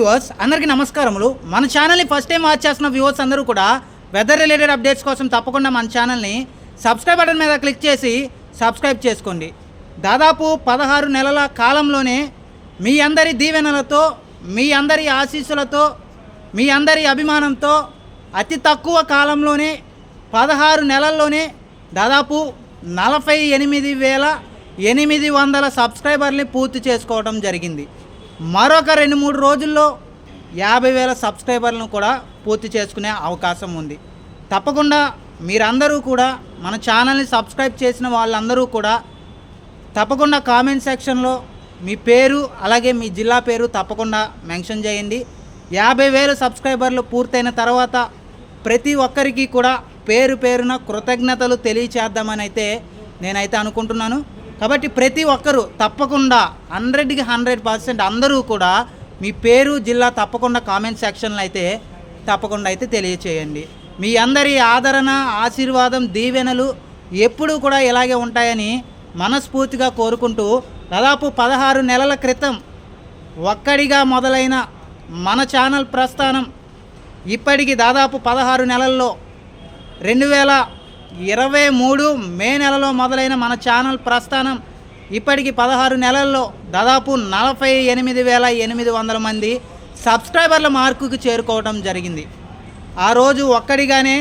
Viewers అందరికీ నమస్కారములు. మన ఛానల్ని ఫస్ట్ టైం వాచ్ చేస్తున్న వ్యూవర్స్ అందరూ కూడా వెదర్ రిలేటెడ్ అప్డేట్స్ కోసం తప్పకుండా మన ఛానల్ని సబ్స్క్రైబ్ బటన్ మీద క్లిక్ చేసి సబ్స్క్రైబ్ చేసుకోండి. దాదాపు పదహారు నెలల కాలంలోనే మీ అందరి దీవెనలతో మీ అందరి ఆశీస్సులతో మీ అందరి అభిమానంతో అతి తక్కువ కాలంలోనే పదహారు నెలల్లోనే దాదాపు నలభై ఎనిమిది వేల ఎనిమిది వందల సబ్స్క్రైబర్ని పూర్తి చేసుకోవడం జరిగింది. మరొక రెండు మూడు రోజుల్లో యాభై వేల సబ్స్క్రైబర్లను కూడా పూర్తి చేసుకునే అవకాశం ఉంది. తప్పకుండా మీరందరూ కూడా మన ఛానల్ని సబ్స్క్రైబ్ చేసిన వాళ్ళందరూ కూడా తప్పకుండా కామెంట్ సెక్షన్లో మీ పేరు అలాగే మీ జిల్లా పేరు తప్పకుండా మెన్షన్ చేయండి. యాభై వేలు సబ్స్క్రైబర్లు పూర్తయిన తర్వాత ప్రతి ఒక్కరికి కూడా పేరు పేరున కృతజ్ఞతలు తెలియచేద్దామని అయితే నేనైతే అనుకుంటున్నాను. కాబట్టి ప్రతి ఒక్కరూ తప్పకుండా హండ్రెడ్కి హండ్రెడ్ పర్సెంట్ అందరూ కూడా మీ పేరు జిల్లా తప్పకుండా కామెంట్ సెక్షన్లో అయితే తప్పకుండా అయితే తెలియచేయండి. మీ అందరి ఆదరణ ఆశీర్వాదం దీవెనలు ఎప్పుడూ కూడా ఇలాగే ఉంటాయని మనస్ఫూర్తిగా కోరుకుంటూ దాదాపు పదహారు నెలల క్రితం ఒక్కడిగా మొదలైన మన ఛానల్ ప్రస్థానం ఇప్పటికి దాదాపు పదహారు నెలల్లో రెండు వేల ఇరవై మూడు మే నెలలో మొదలైన మన ఛానల్ ప్రస్థానం. ఇప్పటికి పదహారు నెలల్లో దాదాపు నలభై ఎనిమిది వేల ఎనిమిది వందల మంది సబ్స్క్రైబర్ల మార్కుకు చేరుకోవడం జరిగింది. ఆ రోజు ఒక్కడిగానే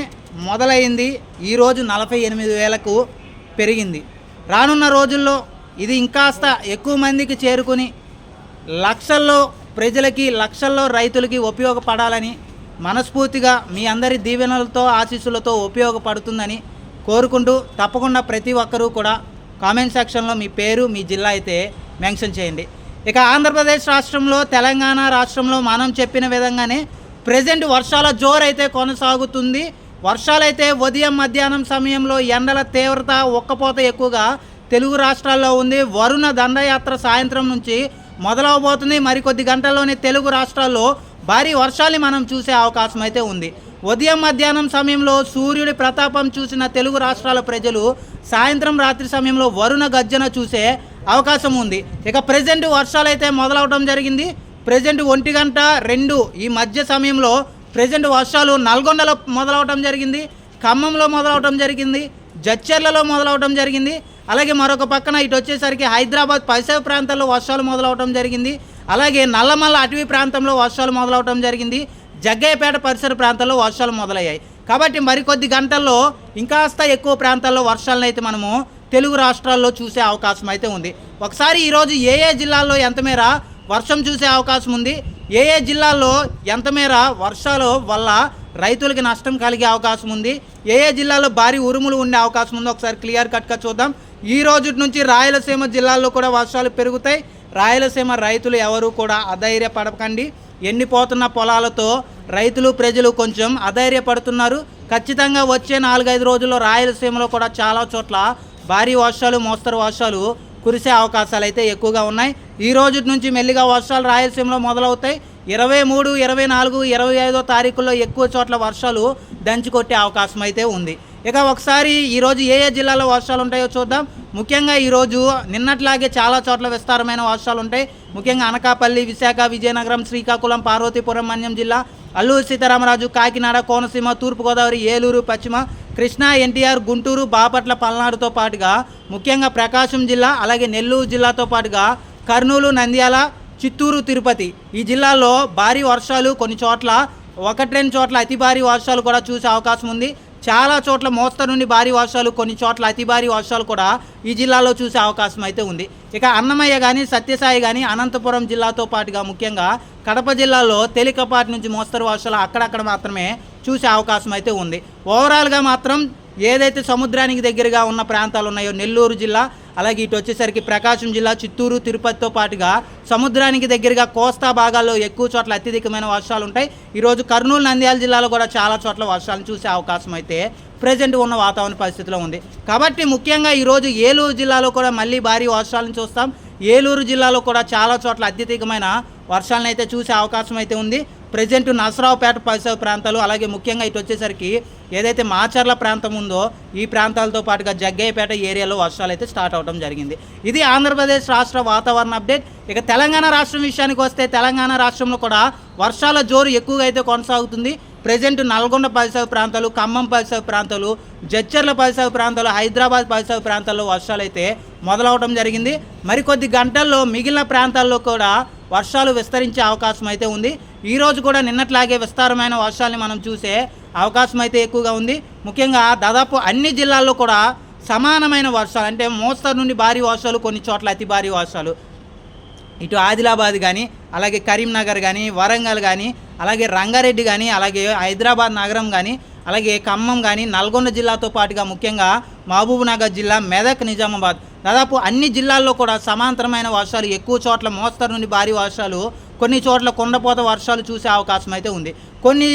మొదలైంది. ఈరోజు నలభై ఎనిమిది వేలకు పెరిగింది. రానున్న రోజుల్లో ఇది ఇంకాస్త ఎక్కువ మందికి చేరుకుని లక్షల్లో ప్రజలకి లక్షల్లో రైతులకి ఉపయోగపడాలని మనస్ఫూర్తిగా మీ అందరి దీవెనలతో ఆశీస్సులతో ఉపయోగపడుతుందని కోరుకుంటూ తప్పకుండా ప్రతి ఒక్కరూ కూడా కామెంట్ సెక్షన్లో మీ పేరు మీ జిల్లా అయితే మెన్షన్ చేయండి. ఇక ఆంధ్రప్రదేశ్ రాష్ట్రంలో తెలంగాణ రాష్ట్రంలో మనం చెప్పిన విధంగానే ప్రజెంట్ వర్షాల జోరు అయితే కొనసాగుతుంది. వర్షాలైతే ఉదయం మధ్యాహ్నం సమయంలో ఎండల తీవ్రత ఒక్కపోత ఎక్కువగా తెలుగు రాష్ట్రాల్లో ఉంది. వరుణ దండయాత్ర సాయంత్రం నుంచి మొదలవబోతుంది. మరికొద్ది గంటల్లోనే తెలుగు రాష్ట్రాల్లో భారీ వర్షాలు మనం చూసే అవకాశం అయితే ఉంది. ఉదయం మధ్యాహ్నం సమయంలో సూర్యుడి ప్రతాపం చూసిన తెలుగు రాష్ట్రాల ప్రజలు సాయంత్రం రాత్రి సమయంలో వరుణ గర్జన చూసే అవకాశం ఉంది. ఇక ప్రజెంట్ వర్షాలు అయితే మొదలవడం జరిగింది. ప్రజెంట్ ఒంటి గంట రెండు ఈ మధ్య సమయంలో ప్రజెంట్ వర్షాలు నల్గొండలో మొదలవటం జరిగింది. ఖమ్మంలో మొదలవటం జరిగింది. జడ్చర్లలో మొదలవటం జరిగింది. అలాగే మరొక పక్కన ఇటు వచ్చేసరికి హైదరాబాద్ పరిసర ప్రాంతాల్లో వర్షాలు మొదలవటం జరిగింది. అలాగే నల్లమల్ల అటవీ ప్రాంతంలో వర్షాలు మొదలవటం జరిగింది. జగ్గయ్యపేట పరిసర ప్రాంతాల్లో వర్షాలు మొదలయ్యాయి. కాబట్టి మరికొద్ది గంటల్లో ఇంకాస్త ఎక్కువ ప్రాంతాల్లో వర్షాలను అయితే మనము తెలుగు రాష్ట్రాల్లో చూసే అవకాశం అయితే ఉంది. ఒకసారి ఈరోజు ఏ ఏ జిల్లాల్లో ఎంతమేర వర్షం చూసే అవకాశం ఉంది? ఏ ఏ జిల్లాల్లో ఎంతమేర వర్షాలు వల్ల రైతులకి నష్టం కలిగే అవకాశం ఉంది? ఏ ఏ జిల్లాలో భారీ ఉరుములు ఉండే అవకాశం ఉందో ఒకసారి క్లియర్ కట్గా చూద్దాం. ఈ రోజు నుంచి రాయలసీమ జిల్లాల్లో కూడా వర్షాలు పెరుగుతాయి. రాయలసీమ రైతులు ఎవరు కూడా అధైర్యపడకండి. ఎండిపోతున్న పొలాలతో రైతులు ప్రజలు కొంచెం అధైర్యపడుతున్నారు. ఖచ్చితంగా వచ్చే నాలుగైదు రోజుల్లో రాయలసీమలో కూడా చాలా చోట్ల భారీ వర్షాలు మోస్తరు వర్షాలు కురిసే అవకాశాలు అయితే ఎక్కువగా ఉన్నాయి. ఈ రోజు నుంచి మెల్లిగా వర్షాలు రాయలసీమలో మొదలవుతాయి. ఇరవై మూడు ఇరవై నాలుగు ఇరవై ఐదో తారీఖుల్లో ఎక్కువ చోట్ల వర్షాలు దంచి కొట్టే అవకాశం అయితే ఉంది. ఇక ఒకసారి ఈరోజు ఏ ఏ జిల్లాలో వర్షాలు ఉంటాయో చూద్దాం. ముఖ్యంగా ఈరోజు నిన్నట్లాగే చాలా చోట్ల విస్తారమైన వర్షాలు ఉంటాయి. ముఖ్యంగా అనకాపల్లి విశాఖ విజయనగరం శ్రీకాకుళం పార్వతీపురం మన్యం జిల్లా అల్లూరు సీతారామరాజు కాకినాడ కోనసీమ తూర్పుగోదావరి ఏలూరు పశ్చిమ కృష్ణా ఎన్టీఆర్ గుంటూరు బాపట్ల పల్నాడుతో పాటుగా ముఖ్యంగా ప్రకాశం జిల్లా అలాగే నెల్లూరు జిల్లాతో పాటుగా కర్నూలు నంద్యాల చిత్తూరు తిరుపతి. ఈ జిల్లాల్లో భారీ వర్షాలు కొన్ని చోట్ల ఒకటి రెండు చోట్ల అతి భారీ వర్షాలు కూడా చూసే అవకాశం ఉంది. చాలా చోట్ల మోస్తరు నుండి భారీ వర్షాలు కొన్ని చోట్ల అతి భారీ వర్షాలు కూడా ఈ జిల్లాలో చూసే అవకాశం అయితే ఉంది. ఇక అన్నమయ్య కానీ సత్యసాయి కానీ అనంతపురం జిల్లాతో పాటుగా ముఖ్యంగా కడప జిల్లాలో తేలికపాటి నుంచి మోస్తరు వర్షాలు అక్కడక్కడ మాత్రమే చూసే అవకాశం అయితే ఉంది. ఓవరాల్గా మాత్రం ఏదైతే సముద్రానికి దగ్గరగా ఉన్న ప్రాంతాలు ఉన్నాయో నెల్లూరు జిల్లా అలాగే ఇటు వచ్చేసరికి ప్రకాశం జిల్లా చిత్తూరు తిరుపతితో పాటుగా సముద్రానికి దగ్గరగా కోస్తా భాగాల్లో ఎక్కువ చోట్ల అత్యధికమైన వర్షాలు ఉంటాయి. ఈరోజు కర్నూలు నంద్యాల జిల్లాలో కూడా చాలా చోట్ల వర్షాలను చూసే అవకాశం అయితే ప్రజెంట్ ఉన్న వాతావరణ పరిస్థితిలో ఉంది. కాబట్టి ముఖ్యంగా ఈరోజు ఏలూరు జిల్లాలో కూడా మళ్ళీ భారీ వర్షాలను చూస్తాం ఏలూరు జిల్లాలో కూడా చాలా చోట్ల అత్యధికమైన వర్షాలను అయితే చూసే అవకాశం అయితే ఉంది. ప్రజెంట్ నసరావుపేట పరిసర ప్రాంతాలు అలాగే ముఖ్యంగా ఇటు వచ్చేసరికి ఏదైతే మాచర్ల ప్రాంతం ఉందో ఈ ప్రాంతాలతో పాటుగా జగ్గయ్యపేట ఏరియాలో వర్షాలు అయితే స్టార్ట్ అవడం జరిగింది. ఇది ఆంధ్రప్రదేశ్ రాష్ట్ర వాతావరణ అప్డేట్. ఇక తెలంగాణ రాష్ట్రం విషయానికి వస్తే తెలంగాణ రాష్ట్రంలో కూడా వర్షాల జోరు ఎక్కువగా అయితే కొనసాగుతుంది. ప్రజెంట్ నల్గొండ పరిసర ప్రాంతాలు ఖమ్మం పరిసర ప్రాంతాలు జడ్చర్ల పరిసర ప్రాంతాలు హైదరాబాద్ పరిసర ప్రాంతాల్లో వర్షాలు అయితే మొదలవడం జరిగింది. మరికొద్ది గంటల్లో మిగిలిన ప్రాంతాల్లో కూడా వర్షాలు విస్తరించే అవకాశం అయితే ఉంది ఈరోజు కూడా నిన్నట్లాగే విస్తారమైన వర్షాలని మనం చూసే అవకాశం అయితే ఎక్కువగా ఉంది. ముఖ్యంగా దాదాపు అన్ని జిల్లాల్లో కూడా సమానమైన వర్షాలు అంటే మోస్తరు నుండి భారీ వర్షాలు కొన్ని చోట్ల అతి భారీ వర్షాలు. ఇటు ఆదిలాబాద్ కానీ అలాగే కరీంనగర్ కానీ వరంగల్ కానీ అలాగే రంగారెడ్డి కానీ అలాగే హైదరాబాద్ నగరం కానీ అలాగే ఖమ్మం కానీ నల్గొండ జిల్లాతో పాటుగా ముఖ్యంగా మహబూబ్నగర్ జిల్లా మెదక్ నిజామాబాద్. దాదాపు అన్ని జిల్లాల్లో కూడా సమాంతరమైన వర్షాలు ఎక్కువ చోట్ల మోస్తరు నుండి భారీ వర్షాలు కొన్ని చోట్ల కొండపోత వర్షాలు చూసే అవకాశం అయితే ఉంది. కొన్ని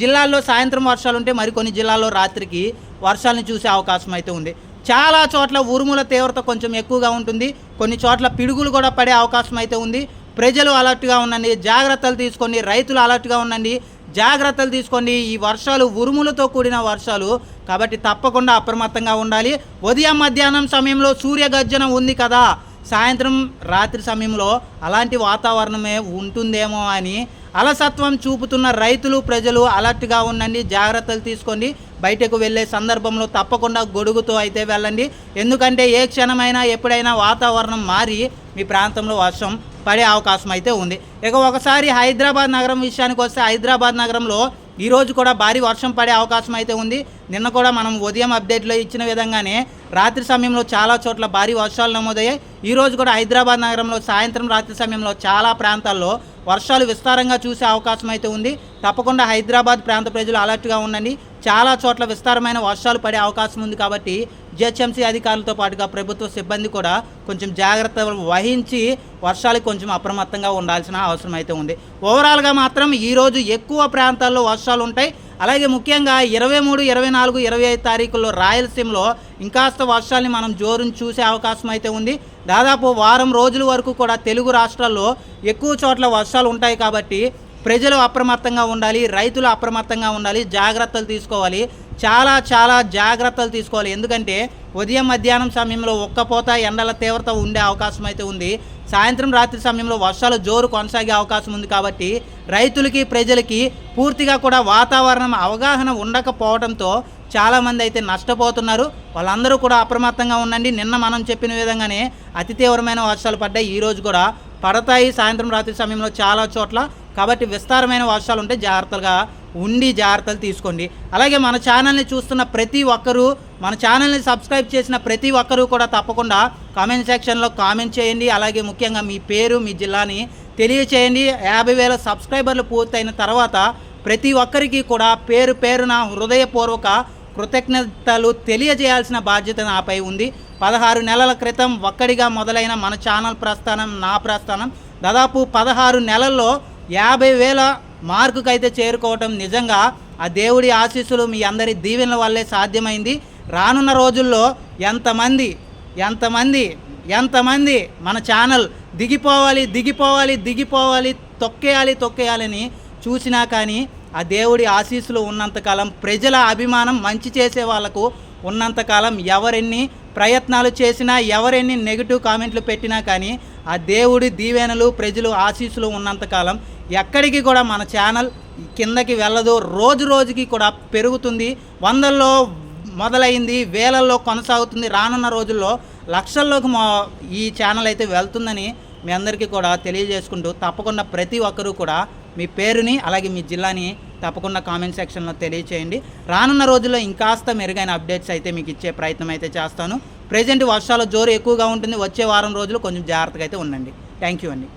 జిల్లాల్లో సాయంత్రం వర్షాలు ఉంటే మరికొన్ని జిల్లాల్లో రాత్రికి వర్షాలను చూసే అవకాశం అయితే ఉంది. చాలా చోట్ల ఉరుముల తీవ్రత కొంచెం ఎక్కువగా ఉంటుంది. కొన్ని చోట్ల పిడుగులు కూడా పడే అవకాశం అయితే ఉంది. ప్రజలు అలర్ట్గా ఉండండి జాగ్రత్తలు తీసుకోండి రైతులు అలర్ట్గా ఉండండి జాగ్రత్తలు తీసుకోండి ఈ వర్షాలు ఉరుములతో కూడిన వర్షాలు కాబట్టి తప్పకుండా అప్రమత్తంగా ఉండాలి. ఉదయం మధ్యాహ్నం సమయంలో సూర్యగర్జన ఉంది కదా సాయంత్రం రాత్రి సమయంలో అలాంటి వాతావరణమే ఉంటుందేమో అని అలసత్వం చూపుతున్న రైతులు ప్రజలు అలర్ట్గా ఉండండి జాగ్రత్తలు తీసుకోండి. బయటకు వెళ్ళే సందర్భంలో తప్పకుండా గొడుగుతో అయితే వెళ్ళండి. ఎందుకంటే ఏ క్షణమైనా ఎప్పుడైనా వాతావరణం మారి మీ ప్రాంతంలో వర్షం పడే అవకాశం అయితే ఉంది. ఇక ఒకసారి హైదరాబాద్ నగరం విషయానికి వస్తే హైదరాబాద్ నగరంలో ఈరోజు కూడా భారీ వర్షం పడే అవకాశం అయితే ఉంది. నిన్న కూడా మనం ఉదయం అప్డేట్లో ఇచ్చిన విధంగానే రాత్రి సమయంలో చాలా చోట్ల భారీ వర్షాలు నమోదయ్యాయి. ఈరోజు కూడా హైదరాబాద్ నగరంలో సాయంత్రం రాత్రి సమయంలో చాలా ప్రాంతాల్లో వర్షాలు విస్తారంగా చూసే అవకాశం అయితే ఉంది. తప్పకుండా హైదరాబాద్ ప్రాంత ప్రజలు అలర్ట్గా ఉండండి. చాలా చోట్ల విస్తారమైన వర్షాలు పడే అవకాశం ఉంది కాబట్టి జిహెచ్ఎంసీ అధికారులతో పాటుగా ప్రభుత్వ సిబ్బంది కూడా కొంచెం జాగ్రత్త వహించి వర్షాలకు కొంచెం అప్రమత్తంగా ఉండాల్సిన అవసరం అయితే ఉంది. ఓవరాల్గా మాత్రం ఈరోజు ఎక్కువ ప్రాంతాల్లో వర్షాలు ఉంటాయి. అలాగే ముఖ్యంగా ఇరవై మూడు ఇరవై నాలుగు ఇరవై ఐదు తారీఖుల్లో రాయలసీమలో ఇంకాస్త వర్షాలని మనం జోరుని చూసే అవకాశం అయితే ఉంది. దాదాపు వారం రోజుల వరకు కూడా తెలుగు రాష్ట్రాల్లో ఎక్కువ చోట్ల వర్షాలు ఉంటాయి కాబట్టి ప్రజలు అప్రమత్తంగా ఉండాలి రైతులు అప్రమత్తంగా ఉండాలి జాగ్రత్తలు తీసుకోవాలి. చాలా చాలా జాగ్రత్తలు తీసుకోవాలి. ఎందుకంటే ఉదయం మధ్యాహ్నం సమయంలో ఒక్కపోత ఎండల తీవ్రత ఉండే అవకాశం అయితే ఉంది. సాయంత్రం రాత్రి సమయంలో వర్షాలు జోరు కొనసాగే అవకాశం ఉంది కాబట్టి రైతులకి ప్రజలకి పూర్తిగా కూడా వాతావరణం అవగాహన ఉండకపోవడంతో చాలామంది అయితే నష్టపోతున్నారు. వాళ్ళందరూ కూడా అప్రమత్తంగా ఉండండి. నిన్న మనం చెప్పిన విధంగానే అతి తీవ్రమైన వర్షాలు పడ్డాయి. ఈరోజు కూడా పడతాయి. సాయంత్రం రాత్రి సమయంలో చాలా చోట్ల కాబట్టి విస్తారమైన వర్షాలు ఉంటే జాగ్రత్తగా ఉండి జాగ్రత్తలు తీసుకోండి. అలాగే మన ఛానల్ని చూస్తున్న ప్రతి ఒక్కరూ మన ఛానల్ని సబ్స్క్రైబ్ చేసిన ప్రతి ఒక్కరూ కూడా తప్పకుండా కామెంట్ సెక్షన్లో కామెంట్ చేయండి. అలాగే ముఖ్యంగా మీ పేరు మీ జిల్లాని తెలియచేయండి. యాభై వేల సబ్స్క్రైబర్లు పూర్తయిన తర్వాత ప్రతి ఒక్కరికి కూడా పేరు పేరున హృదయపూర్వక కృతజ్ఞతలు తెలియజేయాల్సిన బాధ్యత నాపై ఉంది. పదహారు నెలల క్రితం ఒక్కడిగా మొదలైన మన ఛానల్ ప్రస్థానం నా ప్రస్థానం దాదాపు పదహారు నెలల్లో యాభై వేల మార్కుకు అయితే చేరుకోవటం నిజంగా ఆ దేవుడి ఆశీస్సులు మీ అందరి దీవెనల వల్లే సాధ్యమైంది. రానున్న రోజుల్లో ఎంతమంది ఎంతమంది ఎంతమంది మన ఛానల్ దిగిపోవాలి దిగిపోవాలి దిగిపోవాలి తొక్కేయాలి తొక్కేయాలని చూసినా కానీ ఆ దేవుడి ఆశీస్సులు ఉన్నంతకాలం ప్రజల అభిమానం మంచి చేసే వాళ్ళకు ఉన్నంతకాలం ఎవరెన్ని ప్రయత్నాలు చేసినా ఎవరెన్ని నెగిటివ్ కామెంట్లు పెట్టినా కానీ ఆ దేవుడి దీవెనలు ప్రజలు ఆశీస్సులు ఉన్నంతకాలం ఎక్కడికి కూడా మన ఛానల్ కిందకి వెళ్ళదు. రోజు రోజుకి కూడా పెరుగుతుంది. వందల్లో మొదలైంది వేలల్లో కొనసాగుతుంది. రానున్న రోజుల్లో లక్షల్లోకి మా ఈ ఛానల్ అయితే వెళ్తుందని మీ అందరికీ కూడా తెలియజేసుకుంటూ తప్పకుండా ప్రతి ఒక్కరూ కూడా మీ పేరుని అలాగే మీ జిల్లాని తప్పకుండా కామెంట్ సెక్షన్లో తెలియచేయండి. రానున్న రోజుల్లో ఇంకాస్త మెరుగైన అప్డేట్స్ అయితే మీకు ఇచ్చే ప్రయత్నం అయితే చేస్తాను. ప్రజెంట్ వర్షాల జోరు ఎక్కువగా ఉంటుంది. వచ్చే వారం రోజులు కొంచెం జాగ్రత్తగా అయితే ఉండండి. థ్యాంక్ యూ అండి.